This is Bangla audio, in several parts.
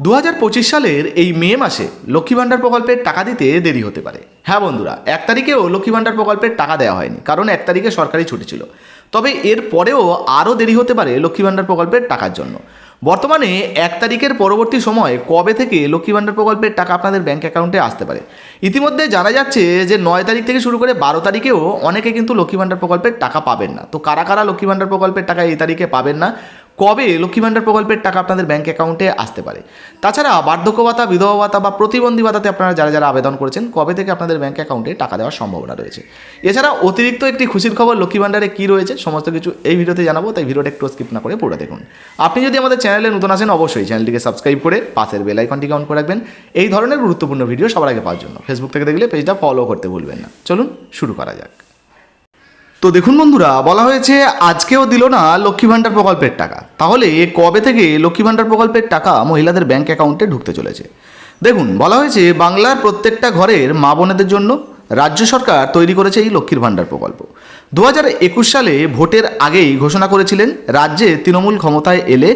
দু হাজার পঁচিশ সালের এই মে মাসে লক্ষ্মী ভাণ্ডার প্রকল্পের টাকা দিতে দেরি হতে পারে। হ্যাঁ বন্ধুরা, এক তারিখেও লক্ষ্মী ভাণ্ডার প্রকল্পের টাকা দেওয়া হয়নি, কারণ এক তারিখে সরকারি ছুটি ছিল। তবে এর পরেও আরও দেরি হতে পারে লক্ষ্মী ভাণ্ডার প্রকল্পের টাকার জন্য। বর্তমানে এক তারিখের পরবর্তী সময় কবে থেকে লক্ষ্মী ভাণ্ডার প্রকল্পের টাকা আপনাদের ব্যাঙ্ক অ্যাকাউন্টে আসতে পারে? ইতিমধ্যে জানা যাচ্ছে যে নয় তারিখ থেকে শুরু করে বারো তারিখেও অনেকে কিন্তু লক্ষ্মী ভাণ্ডার প্রকল্পের টাকা পাবেন না। তো কারা কারা লক্ষ্মী ভাণ্ডার প্রকল্পের টাকা এই তারিখে পাবেন না কবে লক্ষ্মী ভাণ্ডার প্রকল্পের টাকা আপনাদের ব্যাংক অ্যাকাউন্টে আসতে পারে? তাছাড়া বার্ধক্য ভাতা বিধবা ভাতা বা প্রতিবন্ধী ভাতাতে আপনারা যারা যারা আবেদন করেছেন, কবে থেকে আপনাদের ব্যাংক অ্যাকাউন্টে টাকা দেওয়ার সম্ভাবনা রয়েছে? এছাড়া অতিরিক্ত একটি খুশির খবর, লক্ষ্মী ভাণ্ডারে কী রয়েছে, সমস্ত কিছু এই ভিডিওতে জানাব, তাই ভিডিওটা একটু স্কিপ না করে পুরো দেখুন। আপনি যদি আমাদের চ্যানেলে নতুন আসেন, অবশ্যই চ্যানেলটিকে সাবস্ক্রাইব করে পাশের বেল আইকনটিকে অন করে রাখবেন। এই ধরনের গুরুত্বপূর্ণ ভিডিও সবার আগে পাওয়ার জন্য। ফেসবুক থেকে দেখলে পেজটা ফলো করতে ভুলবেন না। চলুন শুরু করা যাক। তো দেখুন বন্ধুরা, বলা হয়েছে, আজকেও দিল না লক্ষ্মী ভাণ্ডার প্রকল্পের টাকা। তাহলে কবে থেকে লক্ষ্মী ভাণ্ডার প্রকল্পের টাকা মহিলাদের ব্যাংক অ্যাকাউন্টে ঢুকতে চলেছে? দেখুন, বলা হয়েছে বাংলার প্রত্যেকটা ঘরের মা বোনেদের জন্য রাজ্য সরকার তৈরি করেছে এই লক্ষ্মীর ভাণ্ডার প্রকল্প। দু একুশ সালে ভোটের আগেই ঘোষণা করেছিলেন রাজ্যে তৃণমূল ক্ষমতায় এলে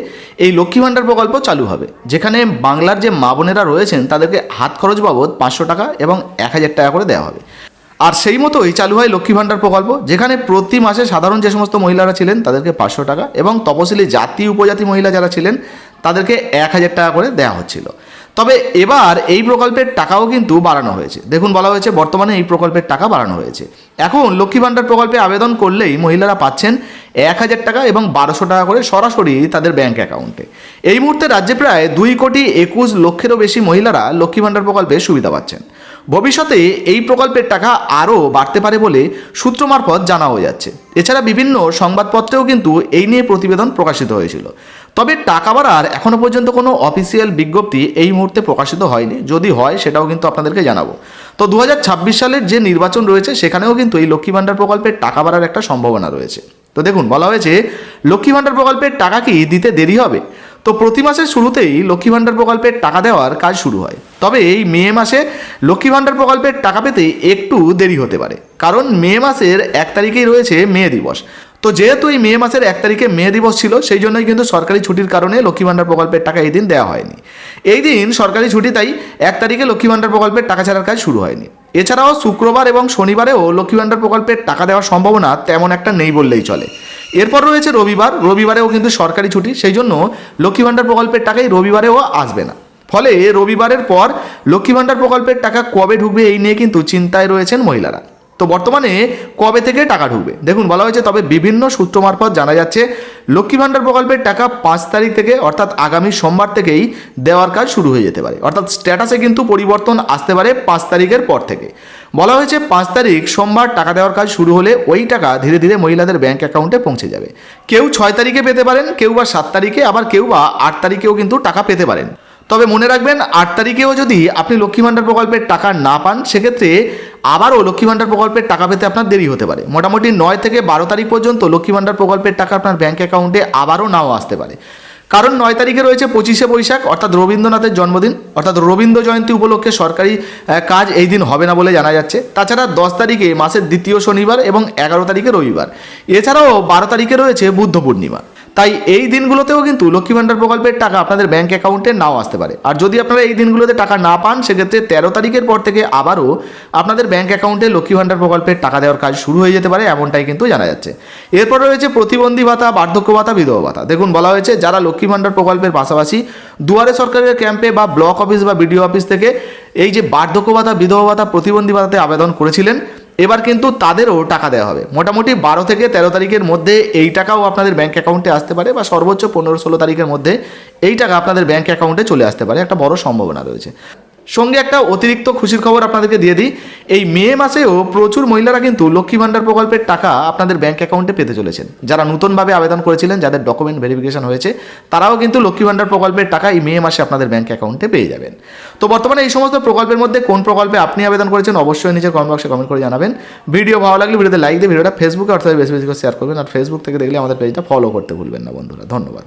এই লক্ষ্মী ভাণ্ডার প্রকল্প চালু হবে। যেখানে বাংলার যে মা বোনেরা রয়েছেন তাদেরকে হাত খরচ বাবদ পাঁচশো টাকা এবং এক হাজার টাকা করে দেওয়া হবে। আর সেই মতোই চালু হয় লক্ষ্মী ভাণ্ডার প্রকল্প, যেখানে প্রতি মাসে সাধারণ যে সমস্ত মহিলারা ছিলেন, তাদেরকে পাঁচশো টাকা এবং তপশিলি জাতি, উপজাতি মহিলা যারা ছিলেন, তাদেরকে এক হাজার টাকা করে দেওয়া হচ্ছিল। তবে এবার এই প্রকল্পের টাকাও কিন্তু বাড়ানো হয়েছে। দেখুন, বলা হয়েছে বর্তমানে এই প্রকল্পের টাকা বাড়ানো হয়েছে। এখন লক্ষ্মী ভাণ্ডার প্রকল্পে আবেদন করলেই মহিলারা পাচ্ছেন এক হাজার টাকা এবং বারোশো টাকা করে সরাসরি তাদের ব্যাংক অ্যাকাউন্টে। এই মুহূর্তে রাজ্যে প্রায় দুই কোটি একুশ লক্ষেরও বেশি মহিলারা লক্ষ্মী ভাণ্ডার প্রকল্পে সুবিধা পাচ্ছেন। ভবিষ্যতে এই প্রকল্পের টাকা আরও বাড়তে পারে বলে সূত্র মারফত জানাও যাচ্ছে। এছাড়া বিভিন্ন সংবাদপত্রেও কিন্তু এই নিয়ে প্রতিবেদন প্রকাশিত হয়েছিল। তবে টাকা বাড়ার এখনও পর্যন্ত কোনো অফিসিয়াল বিজ্ঞপ্তি এই মুহূর্তে প্রকাশিত হয়নি। যদি হয়, সেটাও কিন্তু আপনাদেরকে জানাব। তো দু হাজার ছাব্বিশ সালের যে নির্বাচন রয়েছে, সেখানেও কিন্তু এই লক্ষ্মী ভাণ্ডার প্রকল্পের টাকা বাড়ার একটা সম্ভাবনা রয়েছে। তো দেখুন, বলা হয়েছে, লক্ষ্মী ভাণ্ডার প্রকল্পের টাকা কি দিতে দেরি হবে? তো প্রতি মাসের শুরুতেই লক্ষ্মী ভাণ্ডার প্রকল্পের টাকা দেওয়ার কাজ শুরু হয়। তবে এই মে মাসে লক্ষ্মী ভাণ্ডার প্রকল্পের টাকা পেতে একটু দেরি হতে পারে, কারণ মে মাসের এক তারিখেই রয়েছে মে দিবস। তো যেহেতু এই মে মাসের এক তারিখে মে দিবস ছিল, সেই জন্যই কিন্তু সরকারি ছুটির কারণে লক্ষ্মী ভাণ্ডার প্রকল্পের টাকা এই দিন দেওয়া হয়নি। এই দিন সরকারি ছুটি, তাই এক তারিখে লক্ষ্মী ভাণ্ডার প্রকল্পের টাকা ছাড়ার কাজ শুরু হয়নি। এছাড়াও শুক্রবার এবং শনিবারেও লক্ষ্মী ভাণ্ডার প্রকল্পের টাকা দেওয়ার সম্ভাবনা তেমন একটা নেই বললেই চলে। এরপর রয়েছে রবিবার। রবিবারেও কিন্তু সরকারি ছুটি, সেই জন্য লক্ষ্মী ভাণ্ডার প্রকল্পের টাকাই রবিবারেও আসবে না। ফলে রবিবারের পর লক্ষ্মী ভাণ্ডার প্রকল্পের টাকা কবে ঢুকবে এই নিয়ে কিন্তু চিন্তায় রয়েছেন মহিলারা। তো বর্তমানে কবে থেকে টাকা ঢুকবে? দেখুন, বলা হয়েছে তবে বিভিন্ন সূত্র মারফত জানা যাচ্ছে লক্ষ্মী ভাণ্ডার প্রকল্পের টাকা পাঁচ তারিখ থেকে, অর্থাৎ আগামী সোমবার থেকেই দেওয়ার কাজ শুরু হয়ে যেতে পারে। অর্থাৎ স্ট্যাটাসে কিন্তু পরিবর্তন আসতে পারে পাঁচ তারিখের পর থেকে। বলা হয়েছে পাঁচ তারিখ সোমবার টাকা দেওয়ার কাজ শুরু হলে ওই টাকা ধীরে ধীরে মহিলাদের ব্যাংক অ্যাকাউন্টে পৌঁছে যাবে। কেউ ছয় তারিখে পেতে পারেন, কেউ বা সাত তারিখে, আবার কেউ বা আট তারিখেও কিন্তু টাকা পেতে পারেন। তবে মনে রাখবেন, আট তারিখেও যদি আপনি লক্ষ্মী ভাণ্ডার প্রকল্পের টাকা না পান, সেক্ষেত্রে আবারও লক্ষ্মী ভাণ্ডার প্রকল্পের টাকা পেতে আপনার দেরি হতে পারে। মোটামুটি নয় থেকে বারো তারিখ পর্যন্ত লক্ষ্মী ভাণ্ডার প্রকল্পের টাকা আপনার ব্যাঙ্ক অ্যাকাউন্টে আবারও নাও আসতে পারে। কারণ নয় তারিখে রয়েছে পঁচিশে বৈশাখ, অর্থাৎ রবীন্দ্রনাথের জন্মদিন, অর্থাৎ রবীন্দ্র জয়ন্তী উপলক্ষে সরকারি কাজ এই দিন হবে না বলে জানা যাচ্ছে। তাছাড়া দশ তারিখে মাসের দ্বিতীয় শনিবার এবং এগারো তারিখে রবিবার। এছাড়াও বারো তারিখে রয়েছে বুদ্ধ পূর্ণিমা। তাই এই দিনগুলোতেও কিন্তু লক্ষ্মী ভাণ্ডার প্রকল্পের টাকা আপনাদের ব্যাঙ্ক অ্যাকাউন্টে নাও আসতে পারে। আর যদি আপনারা এই দিনগুলোতে টাকা না পান, সেক্ষেত্রে তেরো তারিখের পর থেকে আবারও আপনাদের ব্যাঙ্ক অ্যাকাউন্টে লক্ষ্মী ভাণ্ডার প্রকল্পের টাকা দেওয়ার কাজ শুরু হয়ে যেতে পারে, এমনটাই কিন্তু জানা যাচ্ছে। এরপর রয়েছে প্রতিবন্ধী ভাতা, বার্ধক্য ভাতা, বিধবা ভাতা। দেখুন, বলা হয়েছে যারা লক্ষ্মী ভাণ্ডার প্রকল্পের পাশাপাশি দুয়ারে সরকারের ক্যাম্পে বা ব্লক অফিস বা বিডিও অফিস থেকে এই যে বার্ধক্য ভাতা, বিধবা ভাতা, প্রতিবন্ধী ভাতাতে আবেদন করেছিলেন এবার কিন্তু তাদেরও টাকা দেওয়া হবে। মোটামুটি বারো থেকে তেরো তারিখের মধ্যে এই টাকাও আপনাদের ব্যাঙ্ক অ্যাকাউন্টে আসতে পারে বা সর্বোচ্চ পনেরো ষোলো তারিখের মধ্যে এই টাকা আপনাদের ব্যাঙ্ক অ্যাকাউন্টে চলে আসতে পারে। একটা বড় সম্ভাবনা রয়েছে। সঙ্গে একটা অতিরিক্ত খুশির খবর আপনাদেরকে দিয়ে দিই। এই মে মাসেও প্রচুর মহিলারা কিন্তু লক্ষ্মী ভাণ্ডার প্রকল্পের টাকা আপনাদের ব্যাংক অ্যাকাউন্টে পেতে চলেছেন। যারা নতুনভাবে আবেদন করেছিলেন, যাদের ডকুমেন্ট ভেরিফিকেশন হয়েছে, তারাও কিন্তু লক্ষ্মী ভাণ্ডার প্রকল্পের টাকা এই মে মাসে আপনাদের ব্যাংক অ্যাকাউন্টে পেয়ে যাবেন। তো বর্তমানে এই সমস্ত প্রকল্পের মধ্যে কোন প্রকল্পে আপনি আবেদন করেছেন অবশ্যই নিচে কমেন্ট বক্সে কমেন্ট করে জানাবেন। ভিডিও ভালো লাগলে ভিডিওতে লাইক দিয়ে ভিডিওটা ফেসবুকে অর্থাৎ বেশি বেশি করে শেয়ার করবেন। আর ফেসবুক থেকে দেখলে আমাদের পেজটা ফলো করতে ভুলবেন না বন্ধুরা। ধন্যবাদ।